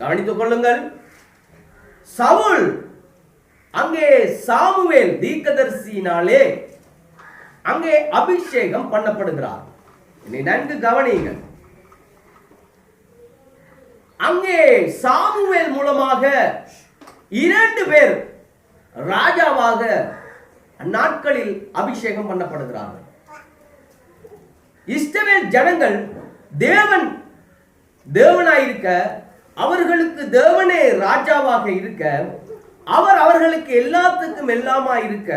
கவனித்துக் கொள்ளுங்கள். சவுல் அங்கே சாமுவேல் தீர்க்கதரிசியினாலே அங்கே அபிஷேகம் பண்ணப்படுகிறார். நன்கு கவனியுங்கள். அங்கே சாமுவேல் மூலமாக இரண்டு பேர் ராஜாவாக அந்நாட்களில் அபிஷேகம் பண்ணப்படுகிறார்கள். இஸ்ரவேல் ஜனங்கள் தேவன் தேவனாயிருக்க அவர்களுக்கு தேவனே ராஜாவாக இருக்க அவர் அவர்களுக்கு எல்லாத்துக்கும் எல்லாமா இருக்க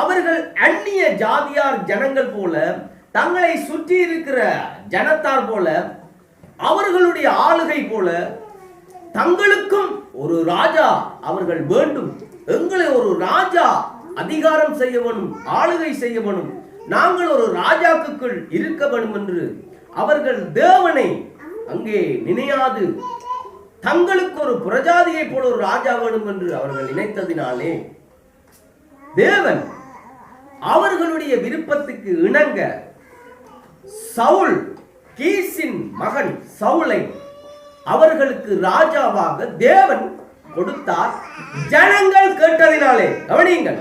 அவர்கள் அந்நிய ஜாதியார் ஜனங்கள் போல தங்களை சுற்றி இருக்கிற ஜனத்தார் போல அவர்களுடைய ஆளுகை போல தங்களுக்கும் ஒரு ராஜா அவர்கள் வேண்டும். எங்களை ஒரு ராஜா அதிகாரம் செய்ய வேணும் ஆளுகை செய்ய வேணும். நாங்கள் ஒரு ராஜாக்குள் இருக்க வேண்டும் என்று அவர்கள் தேவனை அங்கே நினையாது. தங்களுக்கு ஒரு பிரஜாதியை போல ஒரு ராஜா வேணும் என்று அவர்கள் நினைத்ததினாலே தேவன் அவர்களுடைய விருப்பத்துக்கு இணங்க சவுல் கீசின் மகன் சவுலை அவர்களுக்கு ராஜாவாக தேவன் கொடுத்தார். ஜனங்கள் கேட்டதினாலே கவனியுங்கள்.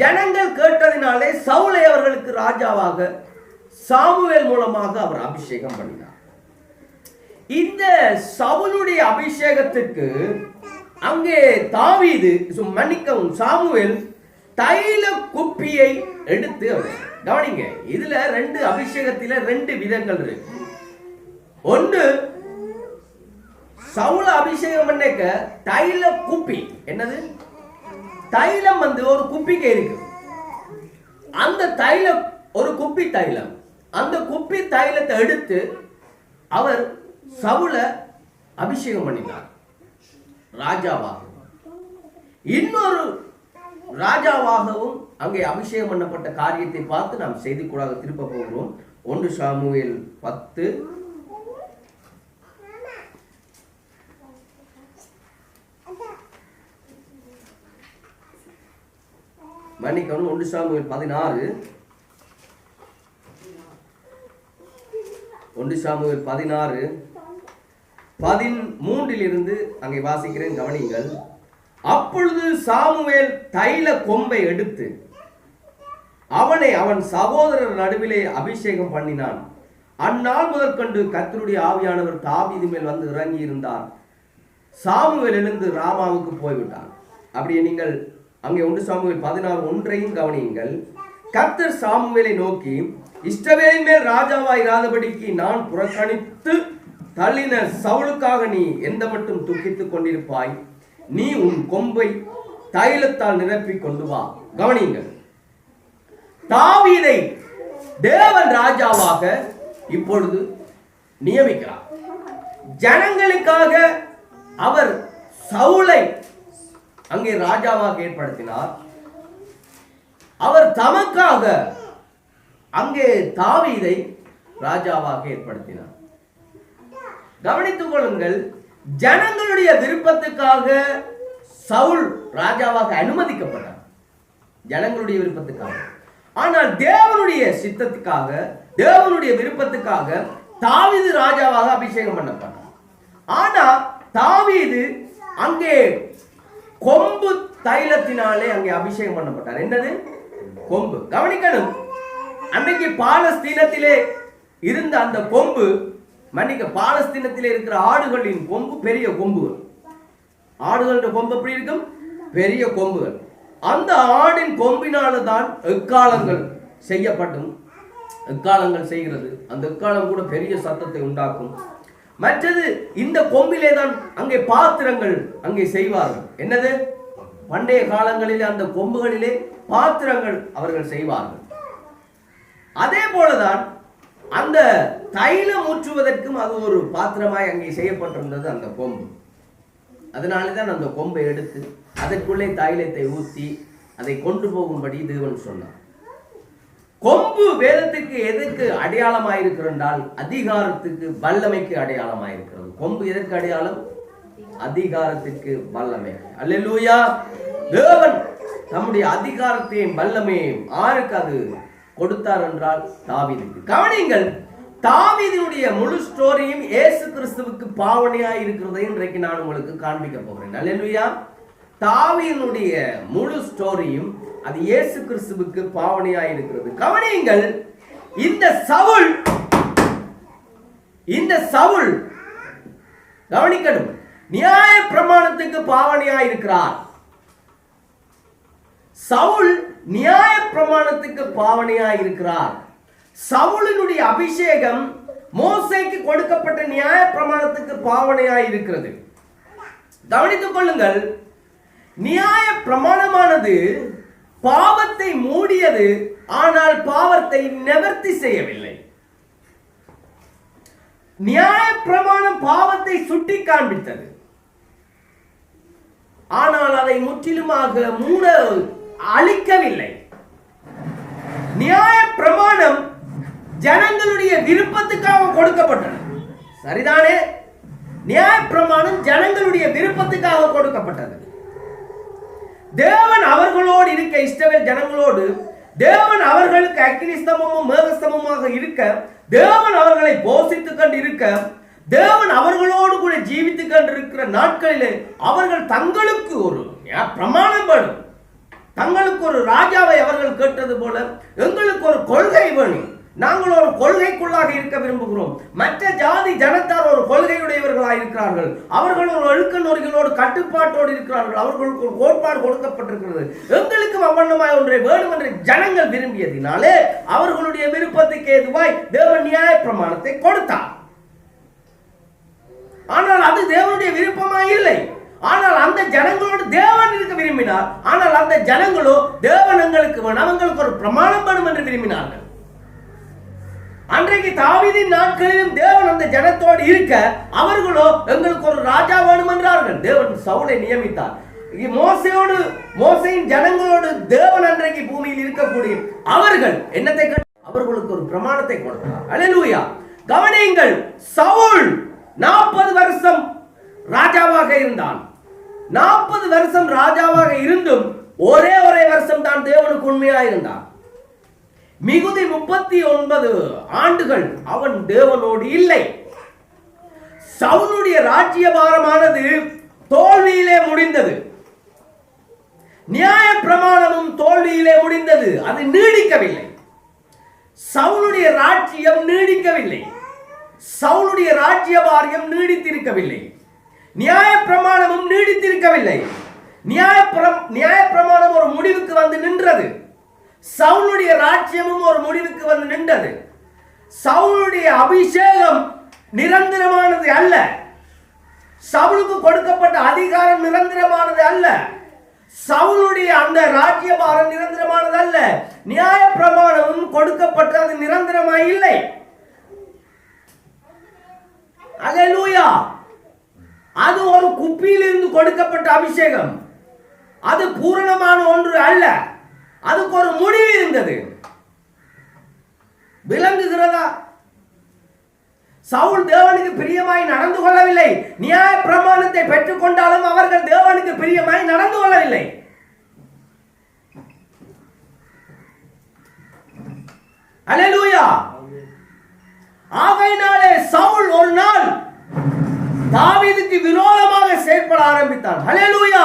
ஜனங்கள் கேட்டதினாலே சவுளை அவர்களுக்கு ராஜாவாக சாமுவேல் மூலமாக அவர் அபிஷேகம் பண்ணினார். இந்த சவுலுடைய அபிஷேகத்துக்கு அங்கே தாவீது மன்னிக்கவும் சாமுவேல் தைல குப்பியை எடுத்து கவனிங்க இதுல ரெண்டு அபிஷேகத்தில ரெண்டு விதங்கள் இருக்கு. ஒன்று சவுல அபிஷேகம் பண்ணக்க தைல குப்பி என்னது? தைலம் வந்து ஒரு குப்பிக்கு இருக்கு. அந்த தைலம் ஒரு குப்பி தைலம் அந்த குப்பி தைலத்தை எடுத்து அவர் சவுல அபிஷேகம் பண்ணினார் ராஜாவாக இன்னொரு ராஜாவாகவும் அங்கே அபிஷேகம் பண்ணப்பட்ட காரியத்தை பார்த்து நாம் செய்திக்குள்ளாக திருப்ப போகிறோம். ஒன்று சாமுவேல் பத்து. மன்னிக்கணும் ஒன்று சாமுவேல் பதினாறு. ஒன்று சாமுவேல் பதினாறு. பதிமூன்றிலிருந்து அங்கே வாசிக்கிறேன் கவனிங்கள் அப்பொழுது சாமுவேல் தைல கொம்பை எடுத்து அவனை அவன் சகோதரர் நடுவிலே அபிஷேகம் பண்ணினான். அந்நாள் முதற்கண்டு கர்த்தருடைய ஆவியானவர் தாபீது மேல் வந்து இறங்கி இருந்தார் சாமுவேல் எழுந்து ராமாவுக்கு போய்விட்டான். அப்படியே நீங்கள் அங்கே ஒன்று சாமுவேல் பதினாறு ஒன்றையும் கவனியுங்கள். கர்த்தர் சாமுவேலை நோக்கி இஷ்டவேலின் மேல் ராஜாவாய் இராதபடிக்கு நான் புறக்கணித்து தள்ளின சவுளுக்காக நீ எந்த மட்டும் துக்கித்துக் கொண்டிருப்பாய்? நீ உன் கொம்பை தைலத்தால் நிரப்பிக் கொண்டு வா. கவனியுங்கள். தாவீதை தேவன் ராஜாவாக இப்பொழுது நியமிக்கிறார். ஜனங்களுக்காக அவர் சவுளை அங்கே ராஜாவாக ஏற்படுத்தினார். அவர் தமக்காக அங்கே தாவீதை ராஜாவாக ஏற்படுத்தினார். கவனித்துக் கொள்ளுங்கள் ஜனங்களுடைய விருப்பத்துக்காக சவுல் ராஜாவாக அனுமதிக்கப்பட்டார் ஜனங்களுடைய விருப்பத்துக்காக. ஆனால் தேவனுடைய சித்தத்துக்காக தேவனுடைய விருப்பத்துக்காக தாவீது ராஜாவாக அபிஷேகம் பண்ணப்பட்டார் ஆனா தாவீது அங்கே கொம்பு தைலத்தினாலே அங்கே அபிஷேகம் பண்ணப்பட்டார். என்னது? கொம்பு. கவனிக்கணும். அன்னைக்கு பாலஸ்தீனத்திலே இருந்த அந்த கொம்பு மன்னிக்க பாலஸ்தீனத்திலே இருக்கிற ஆடுகளின் கொம்பு பெரிய கொம்புகள் ஆடுகளோட கொம்பு எப்படி இருக்கும்? பெரிய கொம்புகள் அந்த ஆடின் கொம்பினால தான் எக்காலங்கள் செய்யப்படும் எக்காலங்கள் செய்கிறது. அந்த எக்காலம் கூட பெரிய சத்தத்தை உண்டாக்கும். மற்றது இந்த கொம்பிலே தான் அங்கே பாத்திரங்கள் அங்கே செய்வார்கள். என்னது? பண்டைய காலங்களிலே அந்த கொம்புகளிலே பாத்திரங்கள் அவர்கள் செய்வார்கள். அதே போலதான் அந்த தைலம் ஊற்றுவதற்கும் அது ஒரு பாத்திரமாய் அங்கே செய்யப்பட்டிருந்தது அந்த கொம்பு. அதனாலே தான் அந்த கொம்பை எடுத்து அதற்குள்ளே தைலத்தை ஊற்றி அதை கொண்டு போகும்படி தேவன் சொன்னார். கொம்பு வேதத்துக்கு எதுக்கு அடையாளமாயிருக்கிறென்றால் அதிகாரத்துக்கு வல்லமைக்கு அடையாளமாயிருக்கிறது. கொம்பு எதற்கு அடையாளம்? அதிகாரத்துக்கு வல்லமை. அல்லேலூயா! தேவன் நம்முடைய அதிகாரத்தையும் வல்லமையும் ஆருக்கு அது கொடுத்தார் என்றால் தாவிதுக்கு. கவனிங்கள் தாவீதினுடைய முழு ஸ்டோரியும் ஏசு கிறிஸ்துவுக்கு பாவனையா இருக்கிறதை இன்றைக்கு நான் உங்களுக்கு காண்பிக்க போகிறேன். அல்லேலூயா. தாவீதினுடைய முழு ஸ்டோரியும் அது இயேசு கிறிஸ்துவுக்கு பாவனையா இருக்கிறது. கவனியுங்கள் இந்த சவுல் இந்த சவுல் கவனிக்கணும் நியாய பிரமாணத்துக்கு பாவனையா இருக்கிறார். சவுல் நியாய பிரமாணத்துக்கு பாவனையா இருக்கிறார் சவுலினுடைய அபிஷேகம் மோசைக்கு கொடுக்கப்பட்ட நியாய பிரமாணத்துக்கு பாவனையா இருக்கிறது கவனித்துக் கொள்ளுங்கள் நியாய பிரமாணமானது பாவத்தை மூடியது ஆனால் பாவத்தை நிவர்த்தி செய்யவில்லை. நியாய பிரமாணம் பாவத்தை சுட்டி காண்பித்தது ஆனால் அதை முற்றிலுமாக மூட அழிக்கவில்லை. நியாய பிரமாணம் ஜனங்களுடைய விருப்பத்துக்காக கொடுக்கப்பட்டது சரிதானே? நியாய பிரமாணம் ஜனங்களுடைய விருப்பத்துக்காக கொடுக்கப்பட்டது. தேவன் அவர்களோடு இருக்க இஸ்ரவேல் ஜனங்களோடு தேவன் அவர்களுக்கு அக்னிஸ்தமமும் ஸ்தம்பமும் இருக்க தேவன் அவர்களை போஷித்துக் கொண்டு இருக்க தேவன் அவர்களோடு கூட ஜீவித்துக் கொண்டிருக்கிற நாட்களிலே அவர்கள் தங்களுக்கு ஒரு பிரமாணம் படும் தங்களுக்கு ஒரு ராஜாவை அவர்கள் கேட்டது போல எங்களுக்கு ஒரு கொள்கை வேணும். நாங்கள் ஒரு கொள்கைக்குள்ளாக இருக்க விரும்புகிறோம். மற்ற ஜாதி ஜனத்தார் ஒரு கொள்கையுடையவர்களாக இருக்கிறார்கள். அவர்கள் ஒரு ஒழுக்க நொறிகளோடு கட்டுப்பாட்டோடு இருக்கிறார்கள். அவர்களுக்கு ஒரு கோட்பாடு கொடுக்கப்பட்டிருக்கிறது. எங்களுக்கு அவ்வண்ணமாய் ஒன்றை வேணும் என்று ஜனங்கள் விரும்பியதினாலே அவர்களுடைய விருப்பத்துக்கு ஏதுவாய் தேவன் நியாய பிரமாணத்தை கொடுத்தார். ஆனால் அது தேவனுடைய விருப்பமா இல்லை ஆனால் அந்த ஜனங்களோடு தேவன் இருக்க விரும்பினார் ஆனால் அந்த ஜனங்களோ தேவன் எங்களுக்கு அவங்களுக்கு ஒரு பிரமாணம் பண்ணும் என்று விரும்பினார்கள். அன்றைக்கு தாவிதின் நாட்களிலும் தேவன் அந்த ஜனத்தோடு இருக்க அவர்களோ எங்களுக்கு ஒரு ராஜா வேணும் என்றார்கள். தேவன் சவுலை நியமித்தார். மோசையோடு மோசையின் ஜனங்களோடு தேவன் அன்றைக்கு பூமியில் இருக்கக்கூடிய அவர்கள் என்னத்தை அவர்களுக்கு ஒரு பிரமாணத்தை கொடுத்தார். அல்லேலூயா. கவனியுங்கள் சவுல் நாற்பது வருஷம் ராஜாவாக இருந்தான். நாற்பது வருஷம் ராஜாவாக இருந்தும் ஒரே ஒரே வருஷம் தான் தேவனுக்கு உண்மையா இருந்தான். மிகுதி முப்பத்தி ஒன்பது ஆண்டுகள் அவன் தேவனோடு இல்லை. சவுனுடைய ராஜ்யபாரமானது தோல்வியிலே முடிந்தது. நியாய பிரமாணமும் தோல்வியிலே முடிந்தது. அது நீடிக்கவில்லை. சவுனுடைய ராஜ்யம் நீடிக்கவில்லை. சவுனுடைய ராஜ்யபாரியம் நீடித்திருக்கவில்லை. நியாய பிரமாணமும் நீடித்திருக்கவில்லை. நியாய நியாய பிரமாணம் ஒரு முடிவுக்கு வந்து நின்றது. சவுளுடைய ராஜ்யமும் ஒரு முடிவுக்கு வந்து நின்றது. சவுளுடைய அபிஷேகம் நிரந்தரமானது அல்ல. சவுளுக்கு கொடுக்கப்பட்ட அதிகாரம் நிரந்தரமானது அல்ல. சவுளுடைய அந்த ராஜ்யபாரம் நிரந்தரமானது அல்ல. நியாய பிரமாணமும் கொடுக்கப்பட்டு அது நிரந்தரமாய் இல்லை. அல்லேலூயா அது ஒரு குப்பியிலிருந்து கொடுக்கப்பட்ட அபிஷேகம். அது பூரணமான ஒன்று அல்ல. அதுக்கு ஒரு முடிவு இருந்தது. விளங்குகிறதா? சவுல் தேவனுக்கு பிரியமாய் நடந்து கொள்ளவில்லை. நியாய பிரமாணத்தை பெற்றுக்கொண்டாலும் அவர்கள் தேவனுக்கு பிரியமாய் நடந்து கொள்ளவில்லை. அல்லேலூயா ஆகையினாலே சவுல் ஒரு நாள் தாவீதுக்கு விரோதமாக செயற்பட ஆரம்பித்தான். ஹலெலூயா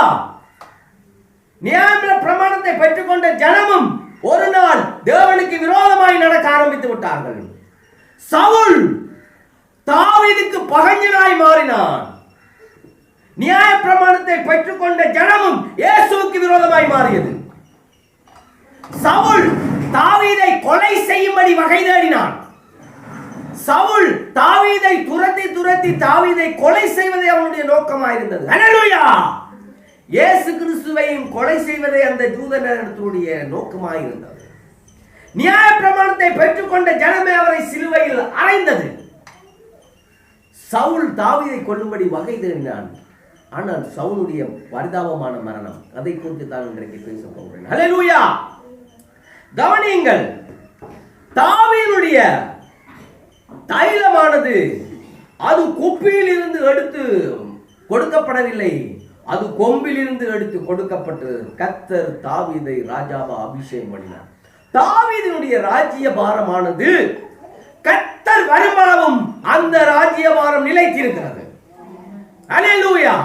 நியாய பிரமாணத்தை பெற்றுக்கொண்ட ஜனமும் ஒரு நாள் தேவனுக்கு விரோதமாய் நடக்க ஆரம்பித்து விட்டார்கள். சவுல் தாவீதுக்கு பகைஞனாய் மாறினான். நியாய பிரமாணத்தை பெற்றுக்கொண்ட ஜனமும் இயேசுவுக்கு விரோதமாய் மாறியது. சவுல் தாவீதை கொலை செய்யும்படி வகை தேடினான். சவுல் தாவீதை துரத்தி துரத்தி தாவீதை கொலை செய்வதே அவனுடைய நோக்கமாயிருந்தது. ஹalleluya இயேசு கிறிஸ்துவையும் கொலை செய்வதே அந்த ஜூதனத்துடைய நோக்கமாயிருந்தது. நியாய பிரமாணத்தை பெற்றுக்கொண்ட ஜனமே அவரை சிலுவையில் அறைந்தது. சவுல் தாவீதை கொல்லும்படி வகை தேடினான். ஆனால் சவுலுடைய பரிதாபமான மரணம் அதை குறித்து தான் இன்றைக்கு பேச போகிறேன். ஹalleluya கவனியுங்கள் தாவீதுடைய தைலமானது. அது குப்பியில் இருந்து எடுத்து கொடுக்கப்படவில்லை. அது கொம்பில் இருந்து எடுத்து கொடுக்கப்பட்டு கத்தர் தாவீதை ராஜாவா அபிஷேகம் பண்ணினார். தாவீதினுடைய ராஜ்ய பாரமானது கத்தர் வருமானமும் அந்த ராஜ்யபாரம் நிலைத்திருக்கிறது. அல்லேலூயா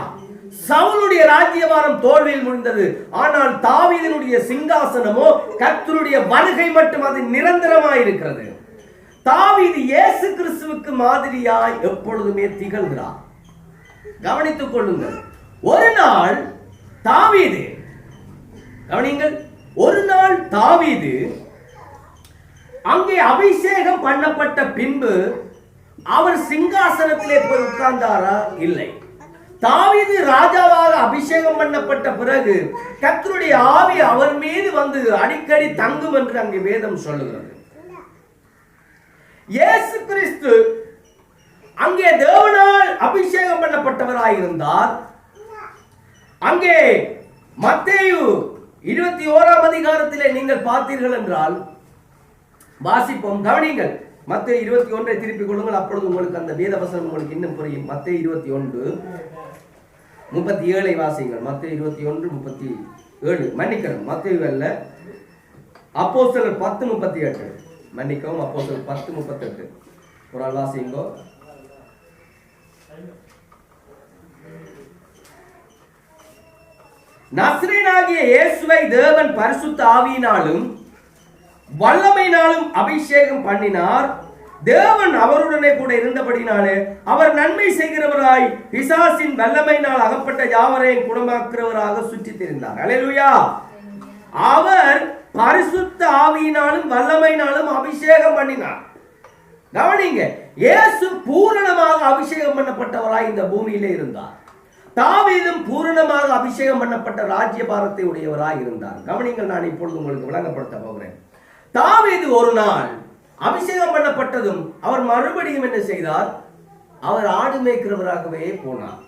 சவுலுடைய ராஜ்யபாரம் தோல்வியில் முடிந்தது. ஆனால் தாவீதினுடைய சிங்காசனமோ கத்தருடைய வருகை மட்டும் அது நிரந்தரமாயிருக்கிறது. தாவீது இயேசு கிறிஸ்துவுக்கு மாதிரியாய் எப்பொழுதுமே திகழ்கிறார். கவனித்துக் கொள்ளுங்கள். ஒரு நாள் தாவீது கவனிங்கள் ஒரு நாள் தாவீது அங்கே அபிஷேகம் பண்ணப்பட்ட பின்பு அவர் சிங்காசனத்திலே போய் உட்கார்ந்தாரா? இல்லை. தாவீது ராஜாவாக அபிஷேகம் பண்ணப்பட்ட பிறகு கத்தருடைய ஆவி அவர் மீது வந்து அடிக்கடி தங்கும் என்று அங்கே வேதம் சொல்லுகிறது. இயேசு கிறிஸ்து அங்கே தேவனால் அபிஷேகம் பண்ணப்பட்டவராயிருந்தார். அங்கே மத்தேயு இருபத்தி ஓராம் அதிகாரத்திலே நீங்கள் பார்த்தீர்கள் என்றால் வாசிப்போம் கவனிங்கள் மத்திய இருபத்தி ஒன்றை திருப்பிக் கொள்ளுங்கள். அப்பொழுது உங்களுக்கு அந்த வேதவசனம் உங்களுக்கு இன்னும் புரியும். மத்திய இருபத்தி ஒன்று முப்பத்தி ஏழை வாசிங்கள் மத்திய இருபத்தி ஒன்று முப்பத்தி ஏழு மன்னிக்கணும். மத்திய அல்ல அப்போ பத்து முப்பத்தி எட்டு மன்னிக்கவும் அப்போ பத்து முப்பத்தெட்டு. ஒரு ஆள் வாசிங்கோ நஸ்ரீனாகிய இயேசுவை தேவன் பரிசுத்த ஆவியினாலும் வல்லமையினாலும் அபிஷேகம் பண்ணினார். தேவன் அவருடனே கூட இருந்தபடினாலே அவர் நன்மை செய்கிறவராய் பிசாசின் வல்லமையினால் அகப்பட்ட யாவரையும் குணமாக்குறவராக சுற்றித் திரிந்தார் அல்லேலூயா அவர் பரிசுத்த ஆவியினாலும் வல்லமையினாலும் அபிஷேகம் பண்ணினார். கவனிங்க இயேசு பூரணமாக அபிஷேகம் பண்ணப்பட்டவராய் இந்த பூமியிலே இருந்தார். தாவீதும் பூரணமாக அபிஷேகம் பண்ணப்பட்ட ராஜ்யபாரத்தை உடையவராய் இருந்தார். கவனிங்கள் நான் இப்பொழுது உங்களுக்கு விளங்கப்படுத்த போகிறேன். தாவீது ஒரு நாள் அபிஷேகம் பண்ணப்பட்டதும் அவர் மறுபடியும் என்ன செய்தார்? அவர் ஆடு மேய்க்கிறவராகவே போனார்.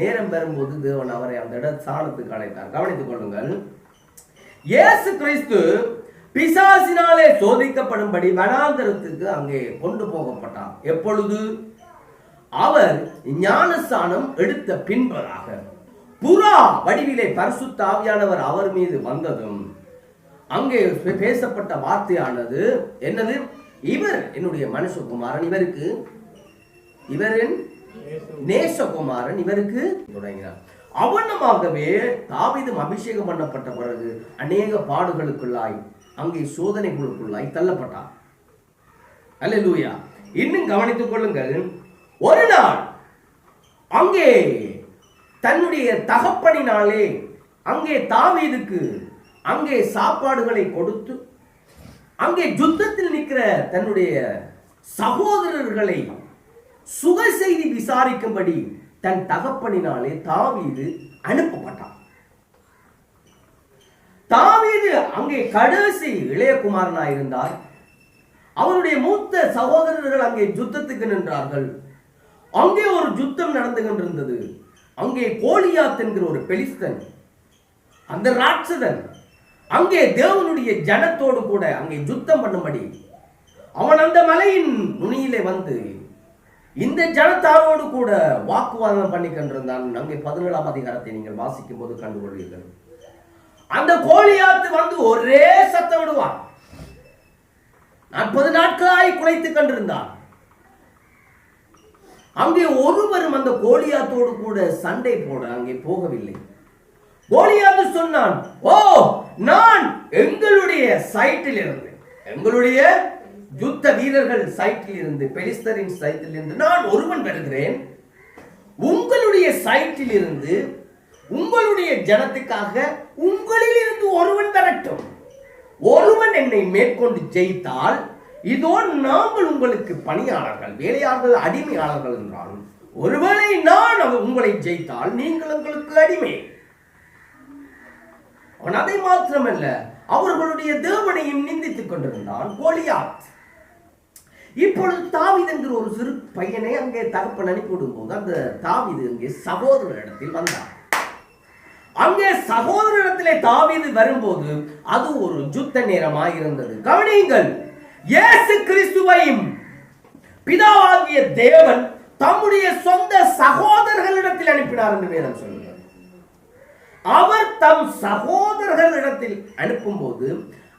நேரம் பெறும்போது தேவன் அவரை அந்த இட சாணத்துக்கு அழைத்தார். கவனித்துக் கொள்ளுங்கள் இயேசு கிறிஸ்து பிசாசினாலே சோதிக்கப்படும்படி வனாந்தரத்துக்கு அங்கே கொண்டு போகப்பட்டார். எப்பொழுது? அவர் ஞானஸ்தானம் எடுத்த பின்பதாக. புறா வடிவிலே பரிசுத்த ஆவியானவர் அவர் மீது வந்ததும் அங்கே பேசப்பட்ட வார்த்தையானது என்னது? இவர் என்னுடைய மனுஷகுமாரன் இவருக்கு? இவரின் நேசகுமாரன் இவருக்கு? தொடங்கினார். அவனமாகவே தாவிதம் அபிஷேகம் பண்ணப்பட்ட பிறகு அநேக பாடுகளுக்குள்ளாய் அங்கே சோதனைகளுக்குள்ளாய் தள்ளப்பட்டான் அல்ல லூயா இன்னும் கவனித்துக் கொள்ளுங்கள் ஒரு நாள் அங்கே தன்னுடைய தகப்பனினாலே அங்கே தாவீதுக்கு அங்கே சாப்பாடுகளை கொடுத்து அங்கே யுத்தத்தில் நிற்கிற தன்னுடைய சகோதரர்களை சுக செய்தி விசாரிக்கும்படி தன் தகப்பனினாலே தாவீது அனுப்பப்பட்டான். தாவீது அங்கே கடைசி இளையகுமாரனாய் இருந்தார் அவருடைய மூத்த சகோதரர்கள் அங்கே யுத்தத்துக்கு நின்றார்கள். அங்கே ஒரு யுத்தம் நடந்து கொண்டிருந்தது. அங்கே கோலியாத் என்கிற ஒரு பெலிஸ்தன் அந்த ராட்சதன் அங்கே தேவனுடைய ஜனத்தோடு கூட அங்கே யுத்தம் பண்ணும்படி அவன் அந்த மலையின் நுனியிலே வந்து இந்த ஜனத்தாரோடு கூட வாக்குவாதம் பண்ணி கொண்டிருந்தான் அங்கே பதினேழாம் அதிகாரத்தை நீங்கள் வாசிக்கும் போது கண்டுகொள்வீர்கள். அந்த கோழியாத்து வந்து ஒரே சத்தம் விடுவான். நாற்பது நாட்களாய் குலைத்து கண்டிருந்தான். அங்கே ஒருவரும் அந்த கோலியாத்தோடு கூட சண்டை போட அங்கே போகவில்லை. கோலியாத்து சொன்னான் ஓ நான் எங்களுடைய சைட்டில் இருந்து எங்களுடைய யுத்த வீரர்கள் சைட்டில் இருந்து பெலிஸ்தரின் சைட்டில் இருந்து நான் ஒருவன் வருகிறேன் உங்களுடைய சைட்டில் இருந்து உங்களுடைய ஜனத்துக்காக உங்களில் இருந்து ஒருவன் வரட்டும் ஒருவன் என்னை மேற்கொண்டு ஜெயித்தால் இதோ நாங்கள் உங்களுக்கு பணியாளர்கள் வேலையாளர்கள் அடிமையாளர்கள் என்றாலும் ஒருவேளை நான் உங்களை ஜெயித்தால் நீங்கள் உங்களுக்கு அடிமை. அவன் அதை மாத்திரமல்ல அவர்களுடைய தேவனையும் நிந்தித்துக் கொண்டிருந்தான் கோலியாத். இப்பொழுது தாவீது என்கிற ஒரு சிறு பையனை அங்கே தகப்பன் அனுப்பிவிடும் போது அந்த தாவிது அங்கே சகோதர வந்தார் அங்கே சகோதரத்திலே தாவிது வரும்போது அது ஒரு யுத்த நேரமாக இருந்தது. கவனியுங்கள் இயேசு கிறிஸ்துவையும் பிதாவாகிய தேவன் தம்முடைய சொந்த சகோதரர்களிடத்தில் அனுப்பினார் என்று வேதம் சொல்லுங்கள் அவர் தம் சகோதரர்களிடத்தில் அனுப்பும்போது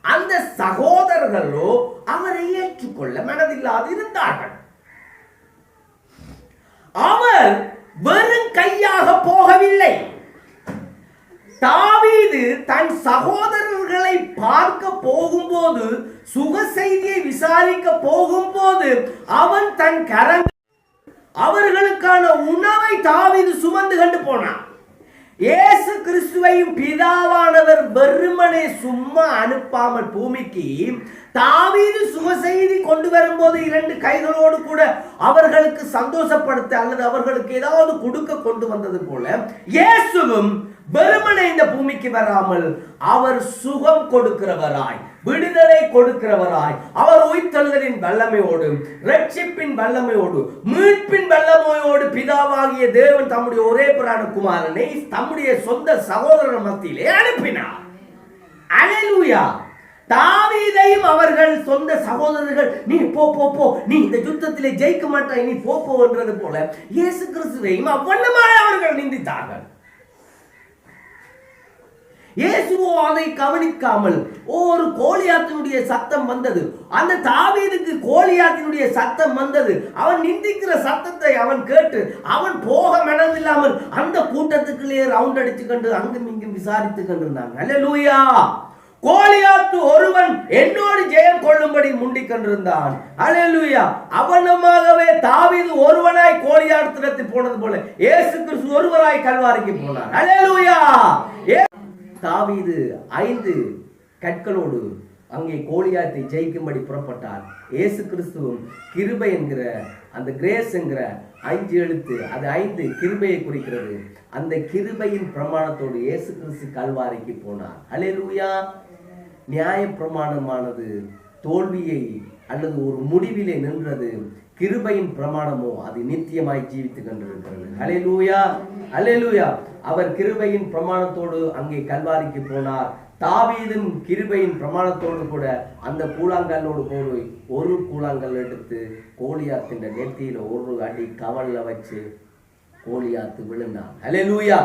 அந்த சகோதரர்களோ அவரை இல்லாது இருந்தார்கள் அவர் வெறும் கையாக போகவில்லை. தாவீது தன் சகோதரர்களை பார்க்க போகும்போது சுக செய்தியை விசாரிக்க போகும்போது அவன் தன் கரங்கள் அவர்களுக்கான உணவை தாவீது சுமந்து கண்டு போனான். இயேசு கிறிஸ்துவையும் பிதாவானவர் வெறுமனே சும்மா அனுப்பாமல் பூமிக்கு தாவீது சுகசெய்தி கொண்டு வரும்போது இரண்டு கைகளோடு கூட அவர்களுக்கு சந்தோஷப்படுத்த அல்லது அவர்களுக்கு ஏதாவது கொடுக்க கொண்டு வந்தது போல இயேசுவும் வெறுமனே இந்த பூமிக்கு வராமல் அவர் சுகம் கொடுக்கிறவராய் விடுதலை கொடுக்கிறவராய் அவர் உயிர்த்தெழுதலின் வல்லமையோடு ரட்சிப்பின் வல்லமையோடு மீட்பின் வல்லமையோடு பிதாவாகிய தேவன் தம்முடைய ஒரே பிரான குமாரனை தம்முடைய சொந்த சகோதரர் மத்தியிலே அனுப்பினார். அலையலூயா தாவீதையும் அவர்கள் சொந்த சகோதரர்கள் நீ போ போ போ. நீ இந்த யுத்தத்திலே ஜெயிக்க மாட்டாய். நீ போ போன்றது போல இயேசு கிறிஸ்துவையும் அவ்வண்ணமாய் அவர்கள் இயேசுவோ அதை கவனிக்காமல் ஒரு கோலியாத்தினுடைய சத்தம் வந்தது. அந்த தாவீதுக்கு கோலியாத்தினுடைய சத்தம் வந்தது. அவன் நிந்திக்கிற சத்தத்தை அவன் கேட்டு அவன் போக மனதில்லாமல் அந்த கூட்டத்துக்குள்ளேயே ரவுண்ட் அடிச்சு கண்டு அங்கும் இங்கும் விசாரித்து கண்டிருந்தாங்க. அல்ல லூயா கோலியாத்து ஒருவன் என்னோடு ஜெயம் கொள்ளும்படி முண்டிக் கொண்டிருந்தான். அலையலூயா அவனமாகவே தாவிது ஒருவனாய் கோலியாத்திரத்தில் போனது போல இயேசு கிறிஸ்து ஒருவராய் கல்வாரிக்கு போனார். அலையலூயா தாவீது ஐந்து கற்களோடு அங்கே கோலியாத்தை ஜெயிக்கும்படி புறப்பட்டார். இயேசு கிறிஸ்துவும் கிருபை என்கிற அந்த கிரேஸ் என்கிற ஐந்து எழுத்து அது ஐந்து கிருபையை குறிக்கிறது. அந்த கிருபையின் பிரமாணத்தோடு இயேசு கிறிஸ்து கல்வாரிக்கு போனார். அல்லேலூயா நியாய பிரமாணமானது தோல்வியை அல்லது ஒரு முடிவிலே நின்றது. கிருபையின் பிரமாணமோ அது நித்தியமாய் ஜீவித்துக் கொண்டிருக்கிறது. அலையலூயா அலையலூயா அவர் கிருபையின் பிரமாணத்தோடு அங்கே கல்வாரிக்கு போனார். தாவீதும் கிருபையின் பிரமாணத்தோடு கூட அந்த கூழாங்கல்லோடு போய் ஒரு கூழாங்கல் எடுத்து கோழியாத்தின் நெத்தியில ஒரு அடி கவலில் வச்சு கோழியாத்து விழுந்தான் அலையலூயா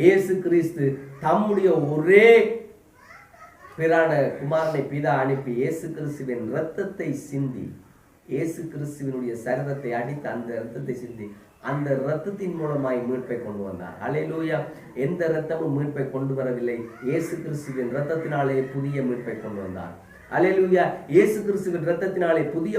இயேசு கிறிஸ்து தம்முடைய ஒரே பிரான குமாரனை பிதா அனுப்பி இயேசு கிறிஸ்துவின் இரத்தத்தை சிந்தி இயேசு கிறிஸ்துவினுடைய சரீரத்தை அடித்து அந்த இரத்தத்தை சிந்தி அந்த இரத்தத்தின் மூலமாய் மீட்பை கொண்டு வந்தார். அலையிலூயா எந்த இரத்தமும் மீட்பை கொண்டு வரவில்லை. இயேசு கிறிஸ்துவின் இரத்தத்தினாலே புதிய மீட்பை கொண்டு வந்தார். அலையிலூயா இயேசு கிறிஸ்துவின் இரத்தத்தினாலே புதிய